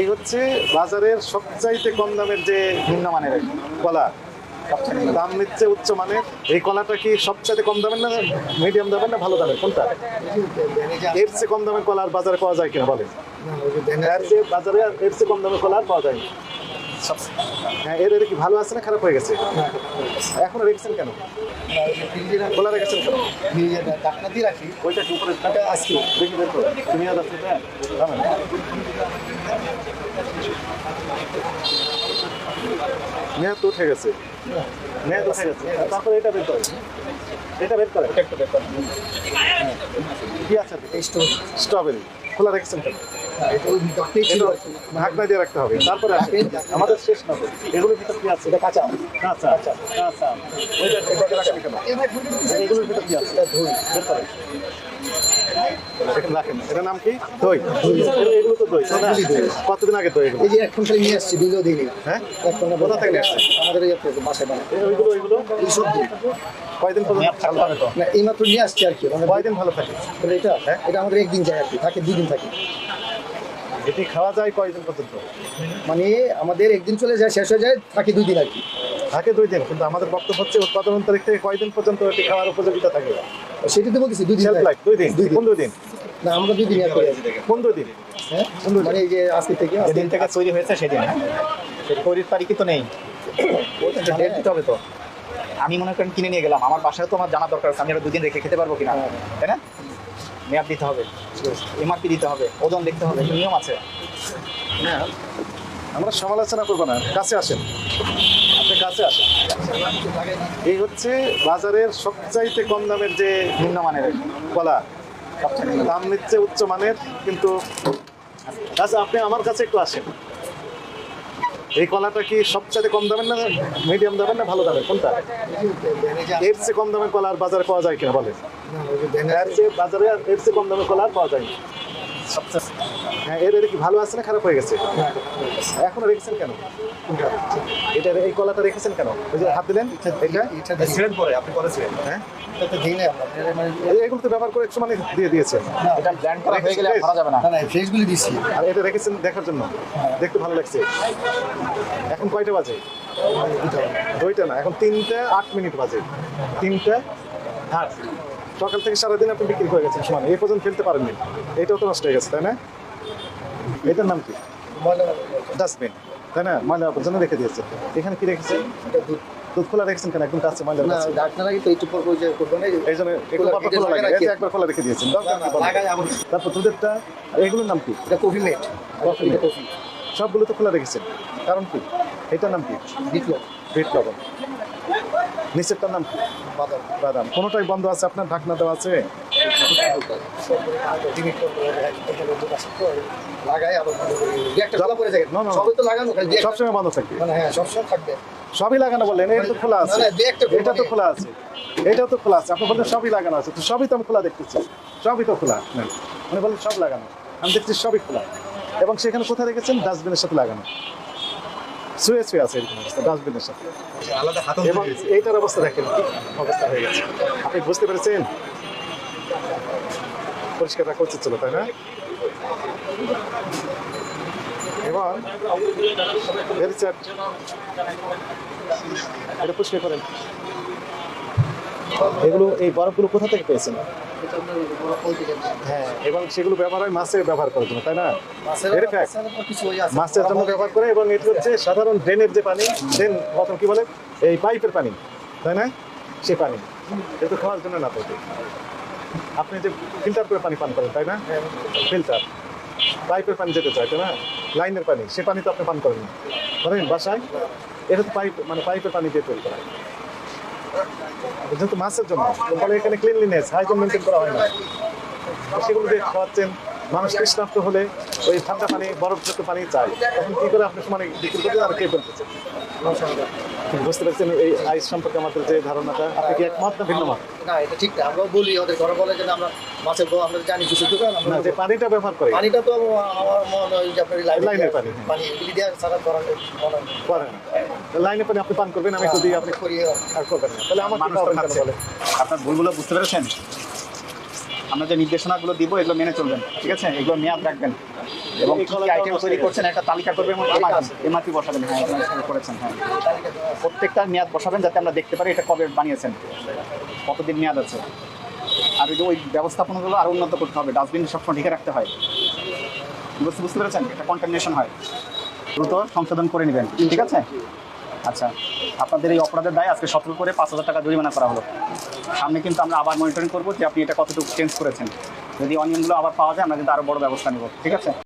এই হচ্ছে বাজারের সবচাইতে কম দামের যে ভিন্ন মানের কলা, দাম নিচ্ছে উচ্চ মানের। এই কলাটা কি সবচাইতে কম দামের না মিডিয়াম দামের না ভালো দামের? কোনটা? এর চেয়ে কম দামের কলা আর বাজারে পাওয়া যায় কিনা বলে বাজারে এর চেয়ে কম দামের কলা আর পাওয়া যায় না। হ্যাঁ এর কি ভালো আছে না খারাপ হয়ে গেছে? এখন রেখেছেন কেন? কলা রেখেছেন কেন? ডাকনা দিয়ে রাখি ওইটা উপরে আজকে দেখি বের করো তুমি আর আছে এটা দামেন মেয়াদ তো উঠে গেছে। মেয়াদ উঠে গেছে। তারপরে এটা বের করে এটা বের করে কি আছে? স্ট্রবেরি। খোলা রেখেছেন কেন? ঢাকনা দিয়ে রাখতে হবে। তারপরে আসে আমাদের শেষ না এগুলোর ভিতর কি আছে? এটা কাঁচা। কাঁচা। রাখেন এগুলোর ভিতর কি আছে? বের করেন রাখেন। এটার নাম কি? দই এগুলো তো দই? কতদিন আগে দই এই যে এখন খালি নিয়ে আসছি হ্যাঁ? এখন কোথা থেকে নিয়ে আসছেন? আমাদের এই বাসায় ওইগুলো ওইগুলো? এই সব দিন কয়দিন পর্যন্ত ভালো থাকে তো। না এই মাত্র নিয়ে আসছি আর কি। মানে কয়দিন ভালো থাকে? তাহলে এটা এটা আমাদের একদিন যায় আর কি। থাকে দুদিন থাকে। এটি খাওয়া যায় কয়দিন পর্যন্ত? মানে আমাদের একদিন চলে যায় শেষ হয়ে যায় থাকে দুই দিন আর কি। থাকে দুই দিন কিন্তু আমাদের বক্তব্য হচ্ছে উৎপাদন তারিখ থেকে কয়দিন পর্যন্ত এটি খাওয়ার উপযোগিতা থাকে? সেটা তো বলতেছি দুই দিন দুই দিন দিন। কোন দুই দিন। না আমরা দুই দিন কোন দুই দিন। হ্যাঁ? মানে এই যে আজকে থেকে যেদিন থেকে তৈরি হয়েছে সেদিন হ্যাঁ? তৈরির তারিখই তো নেই। ডেট দিতে হবে তো। আমি মনে করেন কিনে নিয়ে গেলাম। আমার বাসায় তো আমার জানা দরকার আছে আমি আরও দুদিন রেখে খেতে পারব কিনা। তাই না? মেয়াদ দিতে হবে। এমআরপি দিতে হবে ওজন দেখতে হবে নিয়ম আছে। হ্যাঁ আমরা সমালোচনা করব না কাছে আসেন। আপনি কাছে আসেন। এই হচ্ছে বাজারের সবচাইতে কম দামের যে নিম্নমানের কলা দাম নিচ্ছে উচ্চ মানের কিন্তু আচ্ছা আপনি আমার কাছে একটু আসেন। এই কলাটা কি সবচেয়ে কম দামের না মিডিয়াম দামের না ভালো দামের? কোনটা? এর চেয়ে কম দামের কলা আর বাজারে পাওয়া যায় কিনা বলে এর চেয়ে বাজারে এর চেয়ে কম দামের কলা আর পাওয়া যায় না। হ্যাঁ এর এর কি ভালো আছে না খারাপ হয়ে গেছে? এখনও রেখেছেন কেন? এটা এই কলাটা রেখেছেন কেন? ওই যে হাত দিলেন? এটা এটা ছিলেন পরে আপনি করেছিলেন হ্যাঁ? এটা আমরা। মানে এগুলো তো ব্যবহার করে একটু মানে দিয়ে দিয়েছেন। এটা ব্ল্যান্ড করা হয়ে গেলে করা যাবে না। না না ফ্রেশগুলি দিছি। আর এটা রেখেছেন দেখার জন্য? দেখতে ভালো লাগছে। এখন কয়টা বাজে? দুইটা না এখন তিনটা আট মিনিট বাজে। তিনটা আট। সকাল থেকে সারাদিন আপনি বিক্রি করে গেছেন সমান। এই পর্যন্ত ফেলতে পারেননি। এটাও তো নষ্ট হয়ে গেছে তাই না? এটার নাম কি? ডাস্টবিন। তাই না? ময়লা আবর্জনা রেখে দিয়েছে। এখানে কি রেখেছে দুধ। খোলা রেখেছেন কেন? একদম কাছে ময়লা না ডাক্তার লাগে তো একটু পর ওই যে না এই জন্য খোলা- লাগে। একবার খোলা রেখে দিয়েছেন। তারপর দুধেরটা এগুলোর নাম কি? এটা কফি মেট। কফি কফি সবগুলো তো খোলা রেখেছেন। কারণ কি? এটার নাম কি? বিটলো বিট লবণ। নিচেরটার নাম কি বাদাম বাদাম। কোনোটাই বন্ধ আছে? আপনার ঢাকনা দেওয়া আছে? সবসময় বন্ধ থাকবে মানে হ্যাঁ সবই লাগানো বললেন। এটা তো খোলা আছে। এটা তো খোলা আছে। এটাও তো খোলা আছে। আপনি বললেন সবই লাগানো আছে। তো সবই তো আমি খোলা দেখতেছি। সবই তো খোলা। মানে বললেন সব লাগানো। আমি দেখছি সবই খোলা। এবং সেখানে কোথায় রেখেছেন? ডাস্টবিনের সাথে লাগানো। শুয়ে শুয়ে আছে এরকম অবস্থা ডাস্টবিনের সাথে। এবং এইটার অবস্থা দেখেন কি অবস্থা হয়ে গেছে। আপনি বুঝতে পেরেছেন? পরিষ্কার রাখা উচিত ছিল তাই না? এবং. এটা পরিষ্কার করেন। এগুলো এই বরফগুলো কোথা থেকে পেয়েছেন। হ্যাঁ এবং সেগুলো ব্যবহার হয় মাছে ব্যবহার করার জন্য তাই না? মাছের জন্য ব্যবহার করে এবং এটি হচ্ছে সাধারণ ড্রেনের যে পানি ড্রেন কি বলে? এই পাইপের পানি তাই না? সে পানি। এটা খাওয়ার জন্য না তো আপনি যে ফিল্টার করে পানি পান করেন তাই না? ফিল্টার। পাইপের পানি যেতে চায় তাই না? লাইনের পানি সে পানি তো আপনি পান করেন করেন বাসায় এটা তো পাইপ মানে পাইপের পানি দিয়ে তৈরি করা। হয়। যেহেতু মাছের জন্য এখানে ক্লিনলিনেস হাইজিন মেনটেন করা হয় না। সেগুলো দিয়ে খাওয়াচ্ছেন। মানুষ তৃষ্ণার্ত হলে ওই ঠান্ডা পানি বরফযুক্ত পানি চাই। তখন কি করে আপনি সমানে বিক্রি করতে আর কে ফেলতেছে বুঝতে পারছেন এই আইস সম্পর্কে আমাদের যে ধারণাটা? আপনি কি একমত না ভিন্ন মত না এটা ঠিক না। আমরাও বলি ওদের ঘরে বলে যে আমরা মাছের বউ আমরা জানি কিছু দোকান আমরা না যে পানিটা ব্যবহার করে। পানিটা তো আমার মনে হয় যে আপনার লাইনে লাইনের পানি, হ্যাঁ। পানি এগুলি দিয়ে সারা করা মনে হয় করেন লাইনে পানি আপনি পান করবেন আমি দিয়ে আপনি করি আর করবেন না। তাহলে আমার মানুষ আপনার ভুলগুলো বুঝতে পেরেছেন? আমরা যে নির্দেশনাগুলো দিব এগুলো মেনে চলবেন ঠিক আছে? এগুলো মেয়াদ রাখবেন। এবং কি আইটেম তৈরি করছেন একটা তালিকা করবেন এবং এমআরপি বসাবেন। হ্যাঁ আপনারা করেছেন হ্যাঁ। প্রত্যেকটা মেয়াদ বসাবেন যাতে আমরা দেখতে পারি এটা কবে বানিয়েছেন কতদিন মেয়াদ আছে। আর ওই যে ওই ব্যবস্থাপনাগুলো আরও উন্নত করতে হবে ডাস্টবিন সবসময় ঢেকে রাখতে হয়। বুঝতে বুঝতে পেরেছেন? এটা কন্টামিনেশন হয়। দ্রুত সংশোধন করে নেবেন ঠিক আছে? আচ্ছা আপনাদের এই অপরাধের দায় আজকে সতর্ক করে পাঁচ হাজার টাকা জরিমানা করা হলো। সামনে কিন্তু আমরা আবার মনিটরিং করব যে আপনি এটা কতটুকু চেঞ্জ করেছেন। যদি অনিয়মগুলো আবার পাওয়া যায়, আমরা কিন্তু আরও বড় ব্যবস্থা নেব, ঠিক আছে?